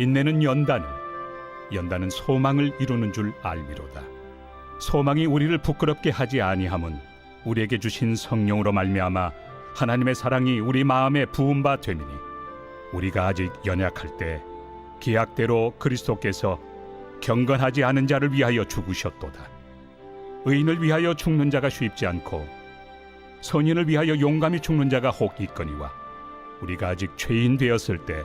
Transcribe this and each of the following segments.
인내는 연단을 연단은 소망을 이루는 줄 알미로다. 소망이 우리를 부끄럽게 하지 아니함은 우리에게 주신 성령으로 말미암아 하나님의 사랑이 우리 마음에 부은 바 됨이니 우리가 아직 연약할 때 기약대로 그리스도께서 경건하지 않은 자를 위하여 죽으셨도다. 의인을 위하여 죽는 자가 쉽지 않고 선인을 위하여 용감히 죽는 자가 혹 있거니와 우리가 아직 죄인 되었을 때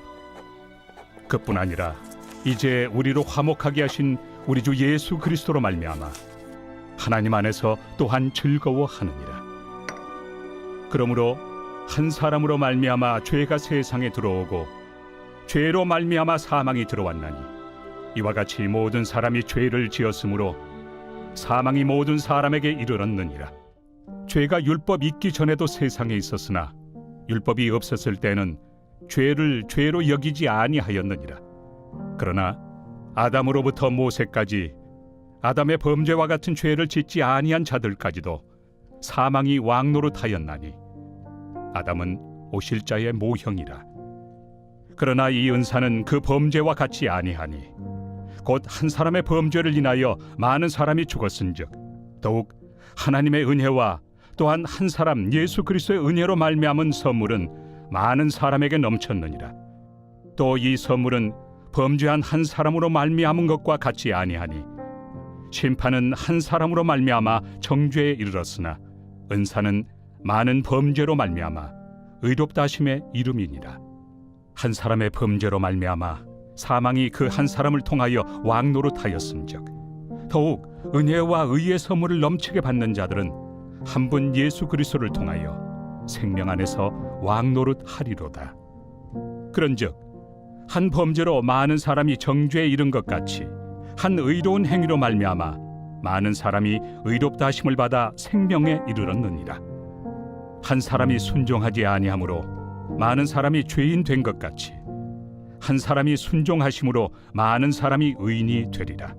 그뿐 아니라 이제 우리로 화목하게 하신 우리 주 예수 그리스도로 말미암아 하나님 안에서 또한 즐거워하느니라. 그러므로 한 사람으로 말미암아 죄가 세상에 들어오고 죄로 말미암아 사망이 들어왔나니 이와 같이 모든 사람이 죄를 지었으므로 사망이 모든 사람에게 이르렀느니라. 죄가 율법 있기 전에도 세상에 있었으나 율법이 없었을 때는 죄를 죄로 여기지 아니하였느니라. 그러나 아담으로부터 모세까지 아담의 범죄와 같은 죄를 짓지 아니한 자들까지도 사망이 왕노릇하였나니 아담은 오실 자의 모형이라. 그러나 이 은사는 그 범죄와 같이 아니하니 곧 한 사람의 범죄를 인하여 많은 사람이 죽었은즉 더욱 하나님의 은혜와 또한 한 사람 예수 그리스도의 은혜로 말미암은 선물은 많은 사람에게 넘쳤느니라. 또 이 선물은 범죄한 한 사람으로 말미암은 것과 같이 아니하니 심판은 한 사람으로 말미암아 정죄에 이르렀으나 은사는 많은 범죄로 말미암아 의롭다 하심의 이름이니라. 한 사람의 범죄로 말미암아 사망이 그 한 사람을 통하여 왕노릇하였음즉 더욱 은혜와 의의 선물을 넘치게 받는 자들은 한 분 예수 그리스도를 통하여 생명 안에서 왕노릇 하리로다. 그런즉 한 범죄로 많은 사람이 정죄에 이른 것 같이 한 의로운 행위로 말미암아 많은 사람이 의롭다 하심을 받아 생명에 이르렀느니라. 한 사람이 순종하지 아니하므로 많은 사람이 죄인 된 것 같이 한 사람이 순종하심으로 많은 사람이 의인이 되리라.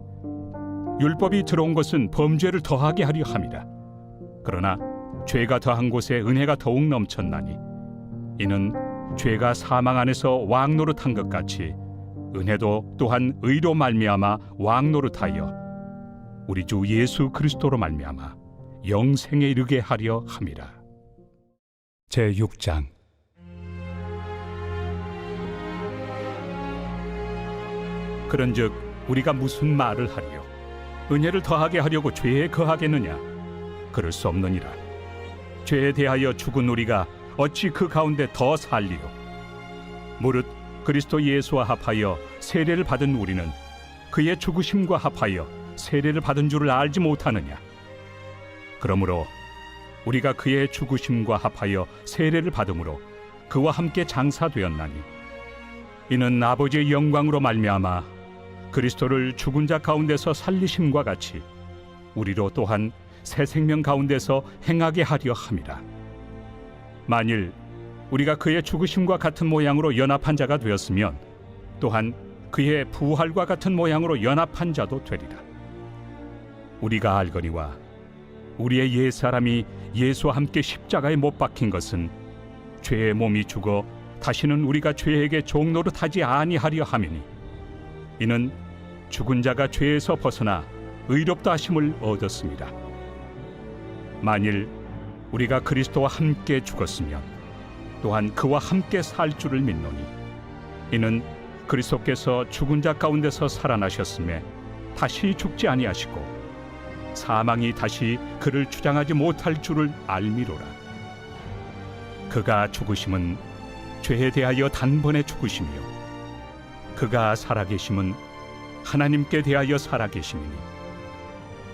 율법이 들어온 것은 범죄를 더하게 하려 함이라. 그러나 죄가 더한 곳에 은혜가 더욱 넘쳤나니 이는 죄가 사망 안에서 왕노릇한 것 같이 은혜도 또한 의로 말미암아 왕노릇하여 우리 주 예수 그리스도로 말미암아 영생에 이르게 하려 함이라. 제 6장. 그런즉 우리가 무슨 말을 하리요? 은혜를 더하게 하려고 죄에 거하겠느냐? 그럴 수 없느니라 죄에 대하여 죽은 우리가 어찌 그 가운데 더 살리요 무릇 그리스도 예수와 합하여 세례를 받은 우리는 그의 죽으심과 합하여 세례를 받은 줄을 알지 못하느냐? 그러므로 우리가 그의 죽으심과 합하여 세례를 받음으로 그와 함께 장사되었나니 이는 아버지의 영광으로 말미암아 그리스도를 죽은 자 가운데서 살리심과 같이 우리로 또한 새 생명 가운데서 행하게 하려 함이라. 만일 우리가 그의 죽으심과 같은 모양으로 연합한 자가 되었으면 또한 그의 부활과 같은 모양으로 연합한 자도 되리라. 우리가 알거니와 우리의 옛 사람이 예수와 함께 십자가에 못 박힌 것은 죄의 몸이 죽어 다시는 우리가 죄에게 종노릇하지 아니하려 함이니 이는 죽은 자가 죄에서 벗어나 의롭다 하심을 얻었습니다. 만일 우리가 그리스도와 함께 죽었으면 또한 그와 함께 살 줄을 믿노니 이는 그리스도께서 죽은 자 가운데서 살아나셨음에 다시 죽지 아니하시고 사망이 다시 그를 주장하지 못할 줄을 알미로라. 그가 죽으심은 죄에 대하여 단번에 죽으시며 그가 살아계심은 하나님께 대하여 살아계심이니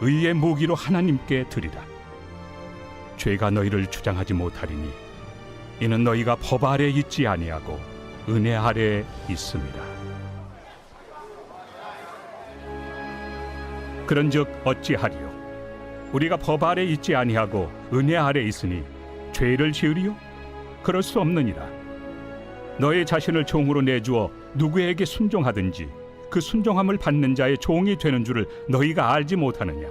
의의 무기로 하나님께 드리라. 죄가 너희를 주장하지 못하리니 이는 너희가 법 아래 있지 아니하고 은혜 아래 있습니다. 그런즉 어찌하리요? 우리가 법 아래 있지 아니하고 은혜 아래 있으니 죄를 지으리요? 그럴 수 없느니라. 너의 자신을 종으로 내주어 누구에게 순종하든지 그 순종함을 받는 자의 종이 되는 줄을 너희가 알지 못하느냐?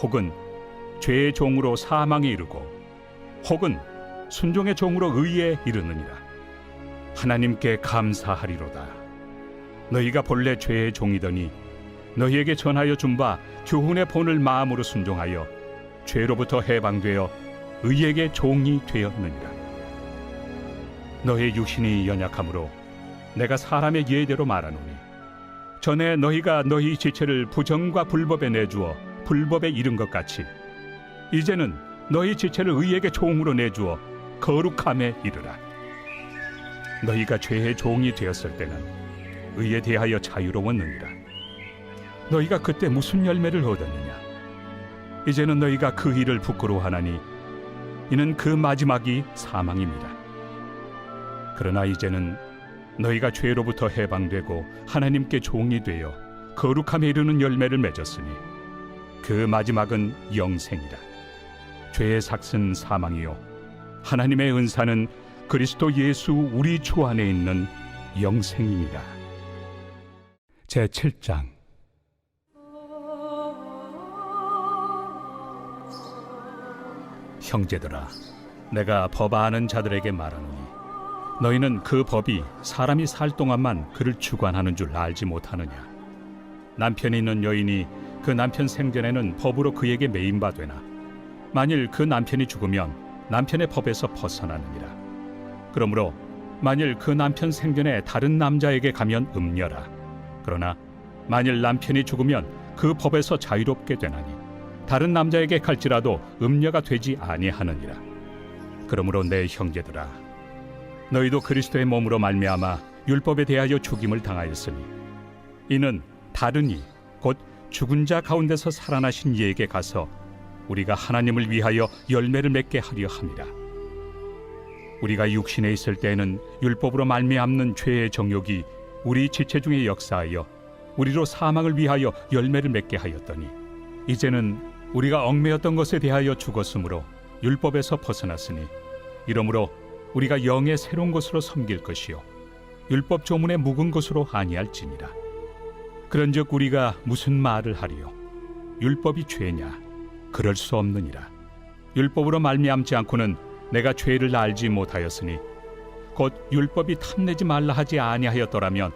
혹은 죄의 종으로 사망에 이르고 혹은 순종의 종으로 의에 이르느니라. 하나님께 감사하리로다. 너희가 본래 죄의 종이더니 너희에게 전하여 준 바 교훈의 본을 마음으로 순종하여 죄로부터 해방되어 의에게 종이 되었느니라. 너희 육신이 연약함으로 내가 사람의 예대로 말하노니 전에 너희가 너희 지체를 부정과 불법에 내주어 불법에 이른 것 같이 이제는 너희 지체를 의에게 종으로 내주어 거룩함에 이르라. 너희가 죄의 종이 되었을 때는 의에 대하여 자유로웠느니라. 너희가 그때 무슨 열매를 얻었느냐? 이제는 너희가 그 일을 부끄러워하나니 이는 그 마지막이 사망입니다. 그러나 이제는 너희가 죄로부터 해방되고 하나님께 종이 되어 거룩함에 이르는 열매를 맺었으니 그 마지막은 영생이라. 죄의 삭은 사망이요 하나님의 은사는 그리스도 예수 우리 주 안에 있는 영생입니다. 제 7장 형제들아 내가 법 아는 자들에게 말하노니 너희는 그 법이 사람이 살 동안만 그를 주관하는 줄 알지 못하느냐? 남편이 있는 여인이 그 남편 생전에는 법으로 그에게 매인 바 되나? 만일 그 남편이 죽으면 남편의 법에서 벗어나느니라. 그러므로 만일 그 남편 생전에 다른 남자에게 가면 음녀라. 그러나 만일 남편이 죽으면 그 법에서 자유롭게 되나니 다른 남자에게 갈지라도 음녀가 되지 아니하느니라. 그러므로 내 형제들아, 너희도 그리스도의 몸으로 말미암아 율법에 대하여 죽임을 당하였으니 이는 다른 이 곧 죽은 자 가운데서 살아나신 이에게 가서 우리가 하나님을 위하여 열매를 맺게 하려 함이라. 우리가 육신에 있을 때에는 율법으로 말미암는 죄의 정욕이 우리 지체 중에 역사하여 우리로 사망을 위하여 열매를 맺게 하였더니 이제는 우리가 얽매였던 것에 대하여 죽었으므로 율법에서 벗어났으니 이러므로 우리가 영의 새로운 것으로 섬길 것이요 율법 조문의 묵은 것으로 아니할지니라. 그런즉 우리가 무슨 말을 하리요? 율법이 죄냐? 그럴 수 없느니라. 율법으로 말미암지 않고는 내가 죄를 알지 못하였으니 곧 율법이 탐내지 말라 하지 아니하였더라면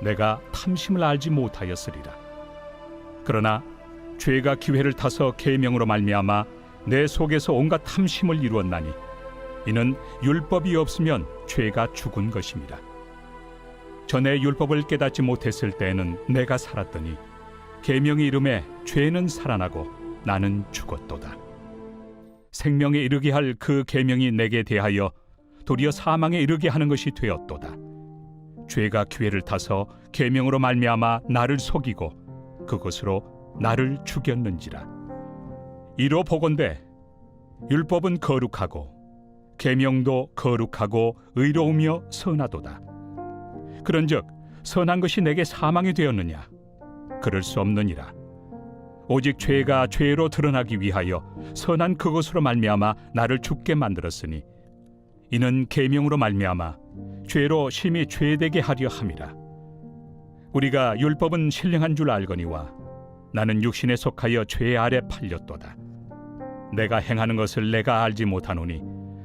내가 탐심을 알지 못하였으리라. 그러나 죄가 기회를 타서 계명으로 말미암아 내 속에서 온갖 탐심을 이루었나니 이는 율법이 없으면 죄가 죽은 것입니다. 전에 율법을 깨닫지 못했을 때에는 내가 살았더니 계명의 이름에 죄는 살아나고 나는 죽었도다. 생명에 이르게 할 그 계명이 내게 대하여 도리어 사망에 이르게 하는 것이 되었도다. 죄가 기회를 타서 계명으로 말미암아 나를 속이고 그것으로 나를 죽였는지라. 이로 보건대 율법은 거룩하고 계명도 거룩하고 의로우며 선하도다. 그런즉 선한 것이 내게 사망이 되었느냐? 그럴 수 없느니라. 오직 죄가 죄로 드러나기 위하여 선한 그것으로 말미암아 나를 죽게 만들었으니 이는 계명으로 말미암아 죄로 심히 죄되게 하려 함이라. 우리가 율법은 신령한 줄 알거니와 나는 육신에 속하여 죄 아래 팔렸도다. 내가 행하는 것을 내가 알지 못하노니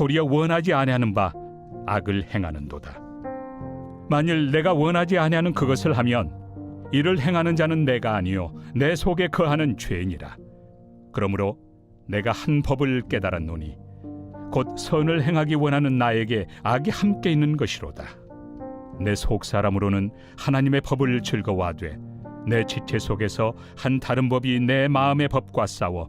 도리어 원하지 아니하는 바 악을 행하는도다. 만일 내가 원하지 아니하는 그것을 하면 이를 행하는 자는 내가 아니요 내 속에 거하는 죄니라. 그러므로 내가 한 법을 깨달았노니 곧 선을 행하기 원하는 나에게 악이 함께 있는 것이로다. 내 속 사람으로는 하나님의 법을 즐거워하되 내 지체 속에서 한 다른 법이 내 마음의 법과 싸워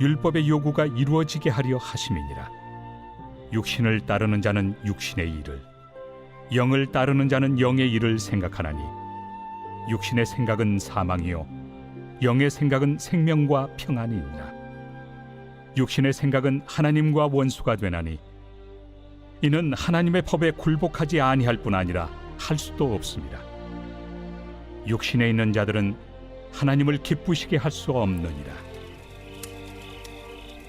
율법의 요구가 이루어지게 하려 하심이니라 육신을 따르는 자는 육신의 일을 영을 따르는 자는 영의 일을 생각하나니 육신의 생각은 사망이요 영의 생각은 생명과 평안이니라 육신의 생각은 하나님과 원수가 되나니 이는 하나님의 법에 굴복하지 아니할 뿐 아니라 할 수도 없습니다. 육신에 있는 자들은 하나님을 기쁘시게 할 수 없느니라.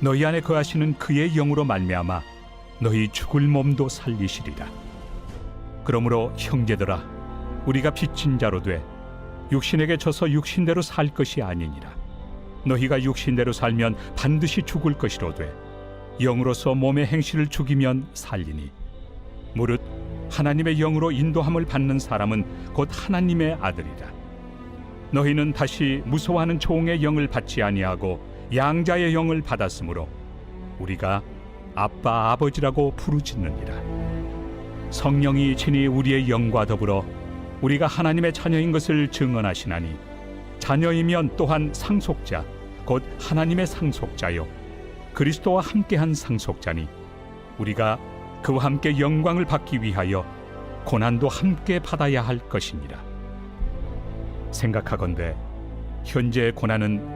너희 안에 거하시는 그의 영으로 말미암아 너희 죽을 몸도 살리시리라. 그러므로 형제들아 우리가 빚진 자로 돼 육신에게 져서 육신대로 살 것이 아니니라. 너희가 육신대로 살면 반드시 죽을 것이로되 영으로서 몸의 행실을 죽이면 살리니 무릇 하나님의 영으로 인도함을 받는 사람은 곧 하나님의 아들이라 너희는 다시 무서워하는 종의 영을 받지 아니하고 양자의 영을 받았으므로 우리가 아빠 아버지라고 부르짖느니라 성령이 친히 우리의 영과 더불어 우리가 하나님의 자녀인 것을 증언하시나니 자녀이면 또한 상속자 곧 하나님의 상속자요 그리스도와 함께한 상속자니 우리가 그와 함께 영광을 받기 위하여 고난도 함께 받아야 할 것이니라. 생각하건대 현재의 고난은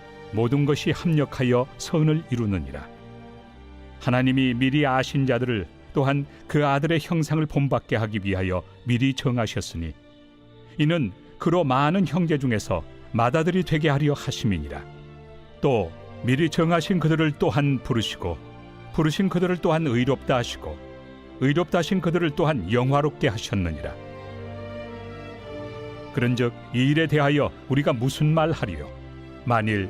모든 것이 합력하여 선을 이루느니라. 하나님이 미리 아신 자들을 또한 그 아들의 형상을 본받게 하기 위하여 미리 정하셨으니 이는 그로 많은 형제 중에서 맏아들이 되게 하려 하심이니라. 또 미리 정하신 그들을 또한 부르시고 부르신 그들을 또한 의롭다 하시고 의롭다 하신 그들을 또한 영화롭게 하셨느니라. 그런즉 이 일에 대하여 우리가 무슨 말 하리요? 만일